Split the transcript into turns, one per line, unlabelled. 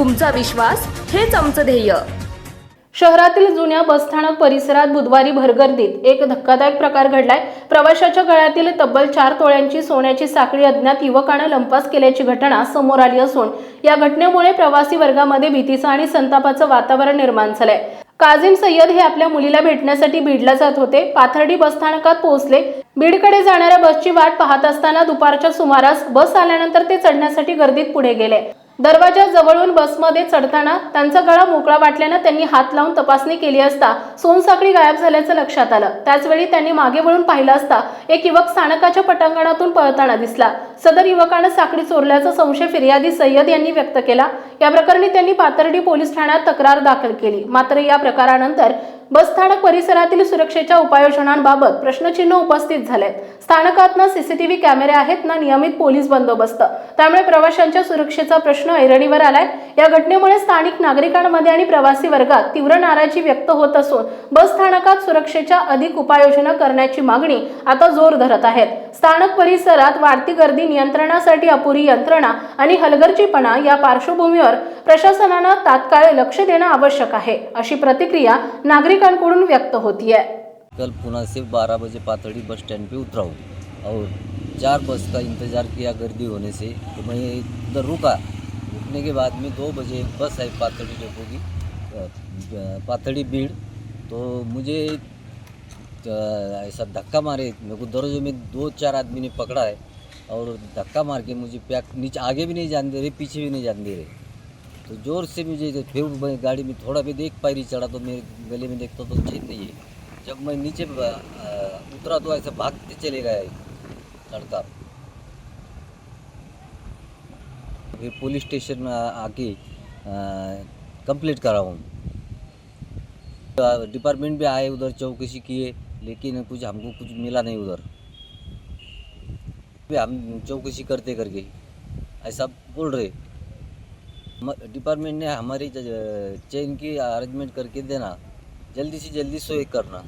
तुमचा विश्वास हेच आमचं ध्येय.
शहरातील जुन्या बसस्थानक परिसरात बुधवारी भरगर्दीत एक धक्कादायक प्रकार घडलाय. प्रवाशाच्या गळ्यातील तब्बल चार तोळ्यांची सोन्याची साखळी अज्ञात युवकानं लंपास केल्याची घटना समोर आली असून या घटनेमुळे प्रवासी वर्गामध्ये भीतीचं आणि संतापाचं वातावरण निर्माण झालंय. काझिम सय्यद हे आपल्या मुलीला भेटण्यासाठी बीडला जात होते. पाथर्डी बसस्थानकात पोहोचले. बीडकडे जाणाऱ्या बसची वाट पाहत असताना दुपारच्या सुमारास बस आल्यानंतर ते चढण्यासाठी गर्दीत पुढे गेले. दरवाजा जवळून बसमध्ये चढताना त्यांचा गळा मोकळा वाटल्यानं त्यांनी हात लावून तपासणी केली असता सोनसाखळी गायब झाल्याचं लक्षात आलं. त्याचवेळी त्यांनी मागे वळून पाहिलं असता एक युवक स्थानकाच्या पटांगणातून पळताना दिसला. सदर युवकानं साखळी चोरल्याचा संशय फिर्यादी सय्यद यांनी व्यक्त केला. या प्रकरणी त्यांनी पाथर्डी पोलीस ठाण्यात तक्रार दाखल केली. मात्र या प्रकारानंतर बसस्थानक परिसरातील सुरक्षेच्या उपाययोजनांबाबत प्रश्नचिन्ह उपस्थित झाले स्थानकात ना सीसीटीव्ही कॅमेरे आहेत ना नियमित पोलीस बंदोबस्त? त्यामुळे प्रवाशांच्या सुरक्षेचा प्रश्न ऐरणीवर आलाय. या घटनेमुळे स्थानिक नागरिकांमध्ये आणि प्रवासी वर्गात तीव्र नाराजी व्यक्त होत असून बस स्थानकात सुरक्षेच्या अधिक उपाययोजना करण्याची मागणी आता जोर धरत आहेत. स्थानक परिसरात वाढती गर्दी नियंत्रणासाठी अपुरी यंत्रणा आणि हलगर्जीपणा या पार्श्वभूमीवर प्रशासनानं तात्काळ लक्ष देणं आवश्यक आहे अशी प्रतिक्रिया नागरिकांकडून व्यक्त होतीये.
कल पुणे से 12 बजे पातळी बस स्टैंड पे उतरा हूँ और चार बस का इंतज़ार किया गर्दी होने से तो मैं इधर रुका। रुकने के बाद में दो बजे बस आई पातड़ी डेपो की पातड़ी भीड़। तो मुझे ऐसा धक्का मारे मेरे को दरवाजे में दो चार आदमी ने पकड़ा है। और धक्का मार के मुझे पैक नीचे आगे भी नहीं जाने दे रहे, पीछे भी नहीं जाने दे रहे। तो ज़ोर से मुझे फिर गाड़ी में थोड़ा भी देख पायरी चढ़ा तो मेरे गले में देखता तो चेन नहीं है। जब मैं नीचे उतरा तो ऐसा भागते चले गए लड़का फिर पुलिस स्टेशन में आके कंप्लीट करा हूँ। डिपार्टमेंट भी आए उधर चौकसी किए, लेकिन कुछ हमको कुछ मिला नहीं उधर। हम चौकसी करते करके, ऐसा बोल रहे। डिपार्टमेंट ने हमारी चेन की अरेंजमेंट करके देना। जल्दी से जल्दी सो एक करना।